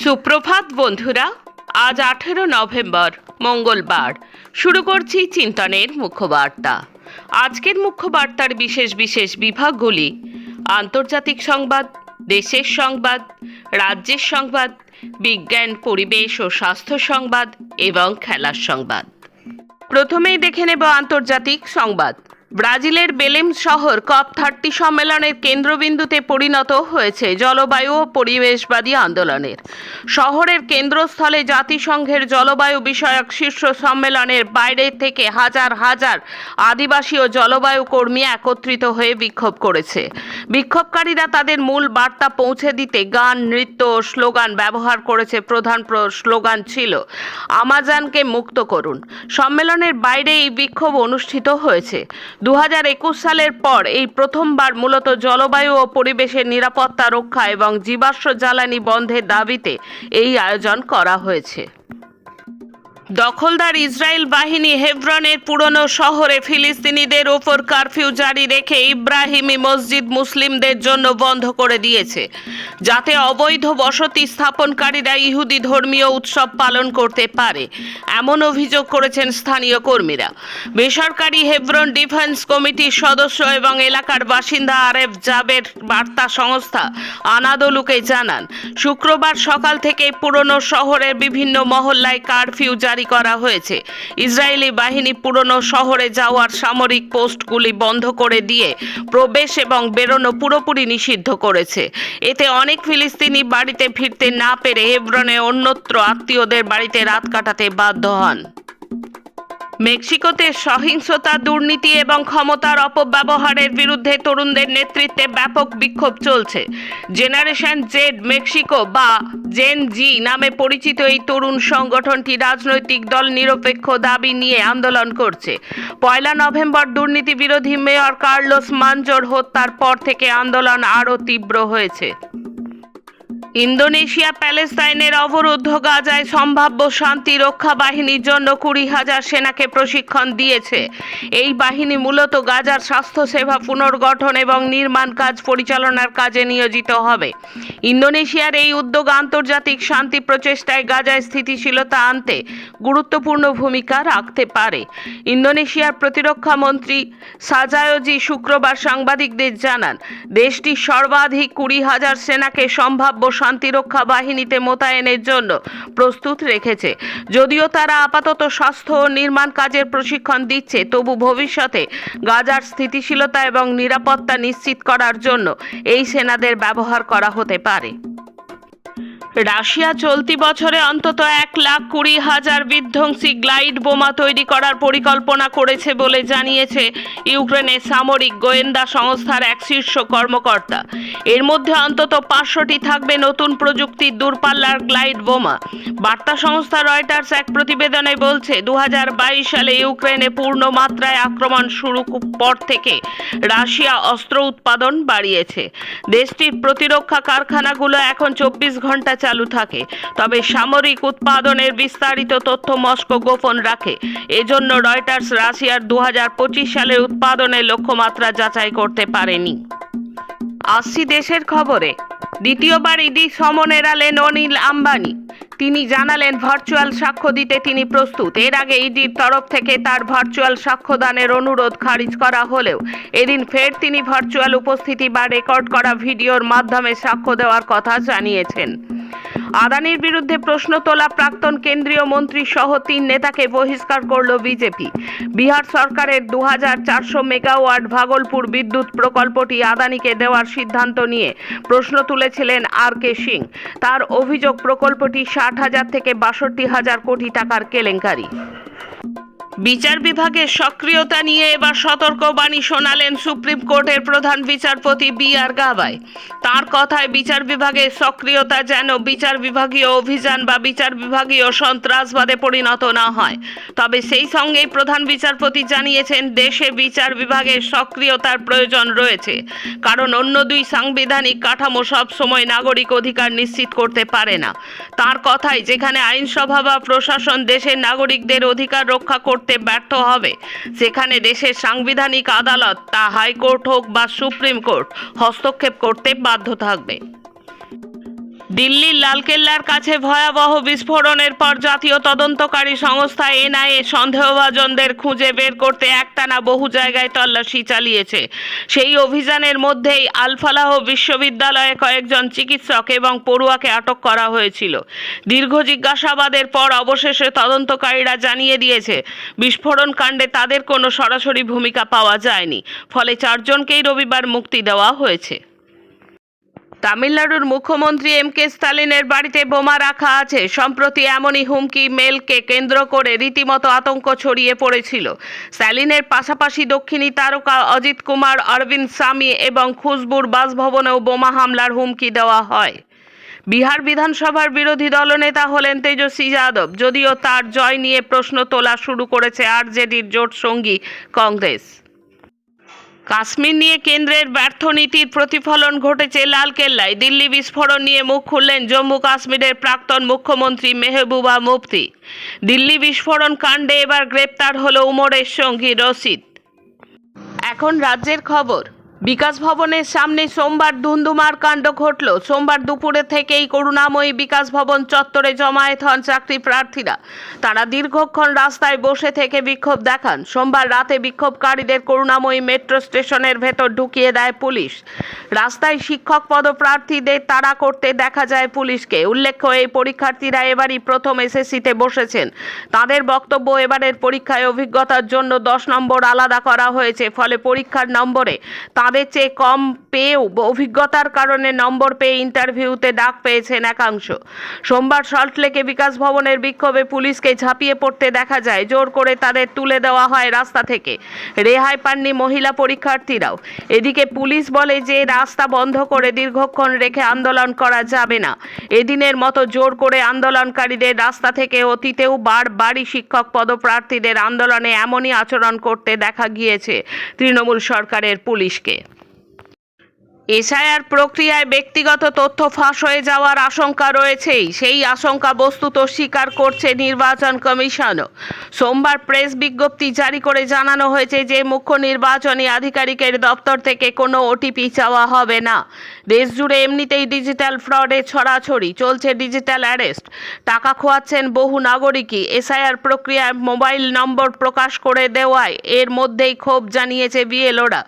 সুপ্রভাত, বন্ধুরা। আজ আঠেরো নভেম্বর, মঙ্গলবার। শুরু করছি চিন্তনের মুখ্যবার্তা। আজকের মুখ্যবার্তার বিশেষ বিশেষ বিভাগগুলি, আন্তর্জাতিক সংবাদ, দেশের সংবাদ, রাজ্যের সংবাদ, বিজ্ঞান, পরিবেশ ও স্বাস্থ্য সংবাদ এবং খেলার সংবাদ। প্রথমেই দেখে নেব আন্তর্জাতিক সংবাদ। ব্রাজিলের বেলেম শহর কপ থার্টি সম্মেলনের কেন্দ্রবিন্দুতে পরিণত হয়েছে জলবায়ু ও পরিবেশবাদী আন্দোলনের। শহরের কেন্দ্রস্থলে জাতিসংঘের জলবায়ু বিষয়ক শীর্ষ সম্মেলনের বাইরে থেকে হাজার হাজার আদিবাসী ও জলবায়ু কর্মী একত্রিত হয়ে বিক্ষোভ করেছে। বিক্ষোভকারীরা তাদের মূল বার্তা পৌঁছে দিতে গান, নৃত্য ও স্লোগান ব্যবহার করেছে প্রধান প্র- স্লোগান ছিল, আমাজনকে মুক্ত করুন। সম্মেলনের বাইরে এই বিক্ষোভ অনুষ্ঠিত হয়েছে। দু হাজার একুশ সালের পর এই প্রথমবার মূলত জলবায়ু ও পরিবেশের নিরাপত্তা রক্ষা এবং জীবাশ্ম জ্বালানি বন্ধের দাবিতে এই আয়োজন করা হয়েছে। দখলদার ইসরায়েল বাহিনী হেভরনের পুরনো শহরে ফিলিস্তিনিদের ওপর কারফিউ জারি রেখে ইব্রাহিমি মসজিদ মুসলিমদের জন্য বন্ধ করে দিয়েছে, যাতে অবৈধ বসতি স্থাপনকারীরা ইহুদি ধর্মীয় উৎসব পালন করতে পারে, এমন অভিযোগ করেছেন স্থানীয় কর্মীরা। বেসরকারি হেভরন ডিফেন্স কমিটির সদস্য এবং এলাকার বাসিন্দা আরেফ জাবের বার্তা সংস্থা আনাদলুকে জানান, শুক্রবার সকাল থেকে পুরনো শহরের বিভিন্ন মহল্লায় কারফিউ জারি করা হয়েছে। ইসরায়েলি বাহিনী পুরনো শহরে যাওয়ার সামরিক পোস্টগুলি বন্ধ করে দিয়ে প্রবেশ এবং বেরোনো পুরোপুরি নিষিদ্ধ করেছে। এতে অনেক ফিলিস্তিনি বাড়িতে ফিরতে না পেরে হেব্রনে অন্যত্র আত্মীয়দের বাড়িতে রাত কাটাতে বাধ্য হন। মেক্সিকোতে সহিংসতা, দুর্নীতি এবং ক্ষমতার অপব্যবহারের বিরুদ্ধে তরুণদের নেতৃত্বে ব্যাপক বিক্ষোভ চলছে। জেনারেশন জেড মেক্সিকো বা জেন জি নামে পরিচিত এই তরুণ সংগঠনটি রাজনৈতিক দল নিরপেক্ষ দাবি নিয়ে আন্দোলন করছে। পয়লা নভেম্বর দুর্নীতি বিরোধী মেয়র কার্লোস মানজোর হত্যার পর থেকে আন্দোলন আরও তীব্র হয়েছে। ইন্দোনেশিয়া প্যালেস্তাইনের অবরুদ্ধ গাজায় সম্ভাব্য শান্তি রক্ষা বাহিনীর জন্য কুড়ি হাজার সেনাকে প্রশিক্ষণ দিয়েছে। এই বাহিনী মূলত গাজার স্বাস্থ্যসেবা পুনর্গঠন এবং নির্মাণ কাজ পরিচালনার কাজে নিয়োজিত হবে। ইন্দোনেশিয়ার এই উদ্যোগ আন্তর্জাতিক শান্তি প্রচেষ্টায় গাজায় স্থিতিশীলতা আনতে গুরুত্বপূর্ণ ভূমিকা রাখতে পারে। ইন্দোনেশিয়ার প্রতিরক্ষা মন্ত্রী সাজায়োজি শুক্রবার সাংবাদিকদের জানান, দেশটির সর্বাধিক কুড়ি হাজার সেনাকে সম্ভাব্য শান্তিরক্ষা বাহিনীতে মোতায়েনের জন্য প্রস্তুত রেখেছে। যদিও তারা আপাতত স্বাস্থ্য ও নির্মাণ কাজের প্রশিক্ষণ দিচ্ছে, তবু ভবিষ্যতে গাজার স্থিতিশীলতা এবং নিরাপত্তা নিশ্চিত করার জন্য এই সেনাদের ব্যবহার করা হতে পারে। রাশিয়া চলতি বছরে অন্তত এক লাখ কুড়ি হাজার বিধ্বংসী গ্লাইড বোমা তৈরি করার পরিকল্পনা করেছে বলে জানিয়েছে ইউক্রেনের সামরিক গোয়েন্দা সংস্থার এক শীর্ষ কর্মকর্তা। এর মধ্যে অন্তত পাঁচশোটি থাকবে নতুন প্রযুক্তির দূরপাল্লার গ্লাইড বোমা। বার্তা সংস্থা রয়টার্স এক প্রতিবেদনে বলছে দু হাজার বাইশ সালে ইউক্রেনে পূর্ণ মাত্রায় আক্রমণ শুরু পর থেকে রাশিয়া অস্ত্র উৎপাদন বাড়িয়েছে। দেশটির প্রতিরক্ষা কারখানাগুলো এখন চব্বিশ ঘণ্টা চালু থাকে। তবে সামরিক উৎপাদনের বিস্তারিত তথ্য মস্কো গোপন রাখে। এজন্য রয়টার্স রাশিয়ার দুহাজার পঁচিশ সালের উৎপাদনের লক্ষ্যমাত্রা যাচাই করতে পারেনি। আসছি দেশের খবরে। দ্বিতীয়বার ইডি সমন এড়ালেন অনিল আম্বানি। তিনি জানালেন, ভার্চুয়াল সাক্ষ্য দিতে তিনি প্রস্তুত। এর আগে ইডির তরফ থেকে তার ভার্চুয়াল সাক্ষ্যদানের অনুরোধ খারিজ করা হলেও এদিন ফের তিনি ভার্চুয়াল উপস্থিতি বা রেকর্ড করা ভিডিওর মাধ্যমে সাক্ষ্য দেওয়ার কথা জানিয়েছেন। আদানির বিরুদ্ধে প্রশ্ন তোলা প্রাক্তন কেন্দ্রীয় মন্ত্রী সহ তিন নেতাকে বহিষ্কার করল বিজেপি। বিহার সরকারের দু চারশো মেগাওয়াট ভাগলপুর বিদ্যুৎ প্রকল্পটি আদানিকে দেওয়ার সিদ্ধান্ত নিয়ে প্রশ্ন তুলেছিলেন আর কে সিং। তার অভিযোগ, প্রকল্পটি ষাট হাজার থেকে বাষট্টি হাজার কোটি টাকার কেলেঙ্কারি। বিচার বিভাগের সক্রিয়তা নিয়ে এবার সতর্কবাণী শোনালেন সুপ্রিম কোর্টের প্রধান বিচারপতি বি আর গাবাই তার কথায় বিচার বিভাগের সক্রিয়তা যেন বিচার বিভাগীয় অভিযান বা বিচার বিভাগীয় সন্ত্রাসবাদে পরিণত না হয়। তবে সেই সঙ্গেই প্রধান বিচারপতি জানিয়েছেন, দেশে বিচার বিভাগের সক্রিয়তার প্রয়োজন রয়েছে। কারণ অন্য দুই সাংবিধানিক কাঠামো সব সময় নাগরিক অধিকার নিশ্চিত করতে পারে না। তার কথায় যেখানে আইনসভা বা প্রশাসন দেশের নাগরিকদের অধিকার রক্ষা করতে ব্যর্থ হবে। সেখানে দেশের সাংবিধানিক আদালত তা হাইকোর্ট হোক বা সুপ্রিম কোর্ট হস্তক্ষেপ করতে বাধ্য থাকবে। দিল্লির লালকেল্লার কাছে ভয়াবহ বিস্ফোরণের পর জাতীয় তদন্তকারী সংস্থা এনআইএ সন্দেহভাজনদের খুঁজে বের করতে একটানা বহু জায়গায় তল্লাশি চালিয়েছে। সেই অভিযানের মধ্যেই আলফালাহ বিশ্ববিদ্যালয়ে কয়েকজন চিকিৎসক এবং পড়ুয়াকে আটক করা হয়েছিল। দীর্ঘ জিজ্ঞাসাবাদের পর অবশেষে তদন্তকারীরা জানিয়ে দিয়েছে, বিস্ফোরণ কাণ্ডে তাদের কোনো সরাসরি ভূমিকা পাওয়া যায়নি। ফলে চারজনকেই রবিবার মুক্তি দেওয়া হয়েছে। তামিলনাড়ুর মুখ্যমন্ত্রী এম কে স্টালিনের বাড়িতে বোমা রাখা আছে। সম্প্রতি এমনই হুমকি মেলকে কেন্দ্র করে রীতিমতো আতঙ্ক ছড়িয়ে পড়েছিল। স্টালিনের পাশাপাশি দক্ষিণী তারকা অজিত কুমার, অরবিন্দ স্বামী এবং খুশবুর বাসভবনেও বোমা হামলার হুমকি দেওয়া হয়। বিহার বিধানসভার বিরোধী দলনেতা হলেন তেজস্বী যাদব। যদিও তার জয় নিয়ে প্রশ্ন তোলা শুরু করেছে আরজেডির জোট সঙ্গী কংগ্রেস। কাশ্মীর নিয়ে কেন্দ্রের ব্যর্থ নীতির প্রতিফলন ঘটেছে লালকেল্লায়। দিল্লি বিস্ফোরণ নিয়ে মুখ খুললেন জম্মু কাশ্মীরের প্রাক্তন মুখ্যমন্ত্রী মেহবুবা মুফতি। দিল্লি বিস্ফোরণ কাণ্ডে এবার গ্রেপ্তার হল উমরের সঙ্গী রশিদ। এখন রাজ্যের খবর। বিকাশ ভবনের সামনে সোমবার ধুন্ধুমার কাণ্ড ঘটল। সোমবার দুপুরে থেকেই করুণাময়ী বিকাশ ভবন চত্বরে জমায়েত হন চাকরি প্রার্থীরা। তারা দীর্ঘক্ষণ রাস্তায় বসে থেকে বিক্ষোভ দেখান। সোমবার রাতে বিক্ষোভকারীদের করুণাময়ী মেট্রো স্টেশনের ভেতর ঢুকিয়ে দেয় পুলিশ। রাস্তায় শিক্ষক পদপ্রার্থীদের তাড়া করতে দেখা যায় পুলিশকে। উল্লেখ্য, এই পরীক্ষার্থীরা এবারই প্রথম এসএসসিতে বসেছেন। তাদের বক্তব্য এবারের পরীক্ষায় অভিজ্ঞতার জন্য দশ নম্বর আলাদা করা হয়েছে। ফলে পরীক্ষার নম্বরে তাদের চেয়ে কম পেয়েও অভিজ্ঞতার কারণে নম্বর পেয়ে ইন্টারভিউতে ডাক পেয়েছেন একাংশ। সোমবার সল্টলেকে বিকাশ ভবনের বিক্ষোভে পুলিশকে ঝাঁপিয়ে পড়তে দেখা যায়, জোর করে তাদের তুলে দেওয়া হয় রাস্তা থেকে। রেহাই পাননি মহিলা পরীক্ষার্থীরাও। এদিকে পুলিশ বলে যে, রাস্তা বন্ধ করে দীর্ঘক্ষণ রেখে আন্দোলন করা যাবে না। এদিনের মতো জোর করে আন্দোলনকারীদের রাস্তা থেকে অতীতেও বারবারই শিক্ষক পদপ্রার্থীদের আন্দোলনে এমনই আচরণ করতে দেখা গিয়েছে তৃণমূল সরকারের পুলিশকে। এসআইআর প্রক্রিয়ায় ব্যক্তিগত তথ্য ফাঁস হয়ে যাওয়ার আশঙ্কা রয়েছেই। সেই আশঙ্কা বস্তুত স্বীকার করছে নির্বাচন কমিশনও সোমবার প্রেস বিজ্ঞপ্তি জারি করে জানানো হয়েছে যে, মুখ্য নির্বাচনী আধিকারিকের দপ্তর থেকে কোনো ওটিপি চাওয়া হবে না। দেশ জুড়ে এমনিতেই ডিজিটাল ফ্রডে ছড়াছড়ি, চলছে ডিজিটাল অ্যারেস্ট। টাকা খোয়াচ্ছেন বহু নাগরিকই। এসআইআর প্রক্রিয়ায় মোবাইল নম্বর প্রকাশ করে দেওয়ায় এর মধ্যেই ক্ষোভ জানিয়েছে বিএলওরা।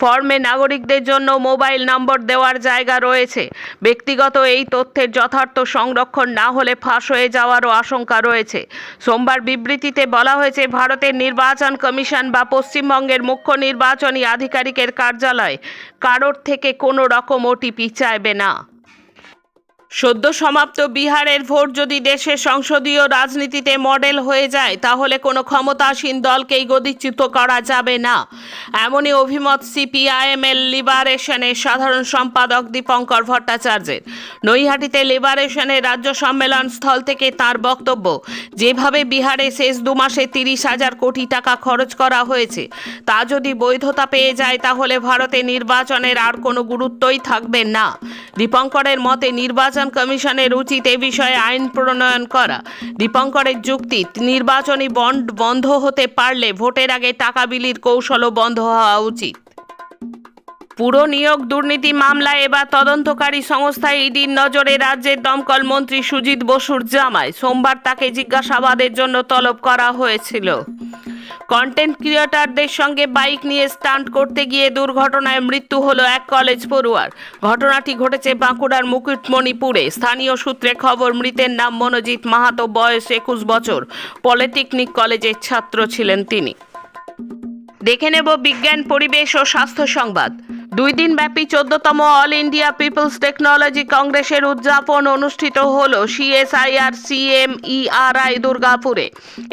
ফর্মে নাগরিকদের জন্য মোবাইল নম্বর দেওয়ার জায়গা রয়েছে। ব্যক্তিগত এই তথ্যের যথার্থ সংরক্ষণ না হলে ফাঁস হয়ে যাওয়ারও আশঙ্কা রয়েছে। সোমবার বিবৃতিতে বলা হয়েছে, ভারতের নির্বাচন কমিশন বা পশ্চিমবঙ্গের মুখ্য নির্বাচনী আধিকারিকের কার্যালয় কারোর থেকে কোনো রকম ওটিপি চাইবে না। সদ্য সমাপ্ত বিহারের ভোট যদি দেশের সংসদীয় রাজনীতিতে মডেল হয়ে যায়, তাহলে কোনো ক্ষমতাসীন দলকেই গদিচ্যুত করা যাবে না। এমনই অভিমত সিপিআইএমএল লিবারেশনের সাধারণ সম্পাদক দীপঙ্কর ভট্টাচার্যের। নৈহাটিতে লিবারেশনের রাজ্য সম্মেলন স্থল থেকে তার বক্তব্য, যেভাবে বিহারে শেষ দু মাসে তিরিশ হাজার কোটি টাকা খরচ করা হয়েছে, তা যদি বৈধতা পেয়ে যায়, তাহলে ভারতে নির্বাচনের আর কোনো গুরুত্বই থাকবে না। দীপঙ্করের মতে নির্বাচন কমিশনের উচিত এ বিষয়ে আইন প্রণয়ন করা। দীপঙ্করের যুক্তি, নির্বাচনী বন্ড বন্ধ হতে পারলে ভোটের আগে টাকা বিলির কৌশলও বন্ধ হওয়া উচিত। পুরো নিয়োগ দুর্নীতি মামলায় এবার তদন্তকারী সংস্থা ইডির নজরে রাজ্যের দমকল মন্ত্রী সুজিত বসুর জামায় সোমবার তাকে জিজ্ঞাসাবাদের জন্য তলব করা হয়েছিল। কন্টেন্ট ক্রিয়েটারদের সঙ্গে বাইক নিয়ে স্টান্ট করতে গিয়ে দুর্ঘটনায় মৃত্যু হলো এক কলেজ পড়ুয়ার। ঘটনাটি ঘটেছে বাঁকুড়ার মুকুটমণিপুরে। স্থানীয় সূত্রে খবর, মৃতের নাম মনোজিৎ মাহাতো, বয়স একুশ বছর। পলিটেকনিক কলেজের ছাত্র ছিলেন তিনি। দেখে নেব বিজ্ঞান, পরিবেশ ও স্বাস্থ্য সংবাদ। দুই দিন ব্যাপী চোদ্দতম অল ইন্ডিয়া পিপলস টেকনোলজি কংগ্রেসের উদযাপন অনুষ্ঠিত হল সিএসআইআর, সিএমইআরআই দুর্গাপুরে।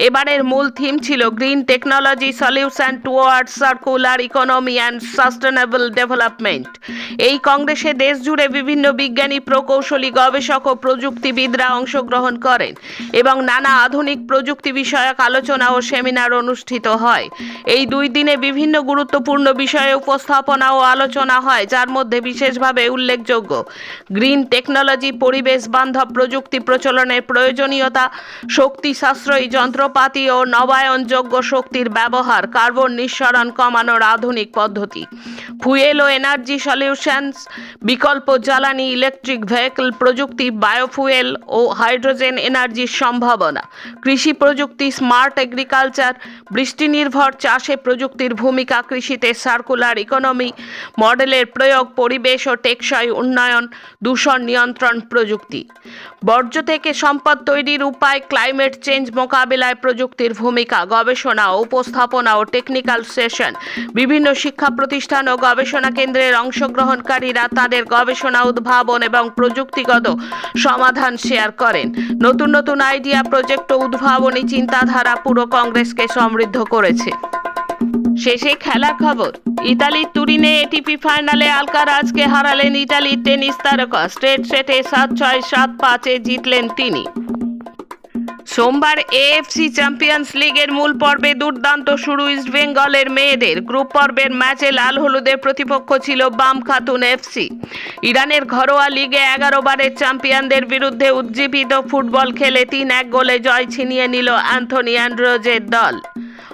এবারের মূল থিম ছিল green technology solution towards circular economy and sustainable development. এই কংগ্রেসে দেশ জুড়ে বিভিন্ন বিজ্ঞানী, প্রকৌশলী, গবেষক ও প্রযুক্তিবিদরা অংশগ্রহণ করেন এবং নানা আধুনিক প্রযুক্তি বিষয়ক আলোচনা ও সেমিনার অনুষ্ঠিত হয়। এই দুই দিনে বিভিন্ন গুরুত্বপূর্ণ বিষয়ে উপস্থাপনা ও আলোচনা আলোচনা হয়, যার মধ্যে বিশেষভাবে উল্লেখযোগ্য। গ্রিন টেকনোলজি, পরিবেশ বান্ধব প্রযুক্তি প্রচলনের প্রয়োজনীয়তা, শক্তি সাশ্রয়ী যন্ত্রপাতি ও নবায়নযোগ্য শক্তির ব্যবহার, কার্বন নিঃসরণ কমানোর আধুনিক পদ্ধতি। ফুয়েল ও এনার্জি সলিউশনস, বিকল্প জ্বালানি, ইলেকট্রিক ভেহিকল প্রযুক্তি, বায়োফুয়েল ও হাইড্রোজেন এনার্জির সম্ভাবনা। কৃষি প্রযুক্তি, স্মার্ট এগ্রিকালচার বৃষ্টি নির্ভর চাষে প্রযুক্তির ভূমিকা, কৃষিতে সার্কুলার ইকোনমি মডেলের প্রয়োগ, পরিবেশ ও টেকসই উন্নয়ন, দূষণ নিয়ন্ত্রণ প্রযুক্তি। বর্জ্য থেকে সম্পদ তৈরির উপায় ক্লাইমেট চেঞ্জ মোকাবিলায় প্রযুক্তির ভূমিকা, গবেষণা, উপস্থাপনা ও টেকনিক্যাল সেশন বিভিন্ন শিক্ষা প্রতিষ্ঠান ও গবেষণা কেন্দ্রের অংশগ্রহণকারীরা তাদের গবেষণা, উদ্ভাবন এবং প্রযুক্তিগত সমাধান শেয়ার করেন। নতুন নতুন আইডিয়া প্রজেক্ট ও উদ্ভাবনী চিন্তাধারা পুরো কংগ্রেসকে সমৃদ্ধ করেছে। শেষে খেলার খবর। ইতালির তুরিনে এটিপি ফাইনালে আলকারাজকে হারালেন ইতালির টেনিস তারকা। স্ট্রেট সেটে সাত ছয়, সাত পাঁচে জিতলেন তিনি। সোমবার এএফসি চ্যাম্পিয়ন্স লিগের মূল পর্বে দুর্দান্ত শুরু ইস্টবেঙ্গলের মেয়েদের। গ্রুপ পর্বের ম্যাচে লাল হলুদের প্রতিপক্ষ ছিল বাম খাতুন এফসি ইরানের ঘরোয়া লিগে এগারো বারের চ্যাম্পিয়নদের বিরুদ্ধে উজ্জীবিত ফুটবল খেলে তিন এক গোলে জয় ছিনিয়ে নিল অ্যান্থনি অ্যান্ড্রোজের দল।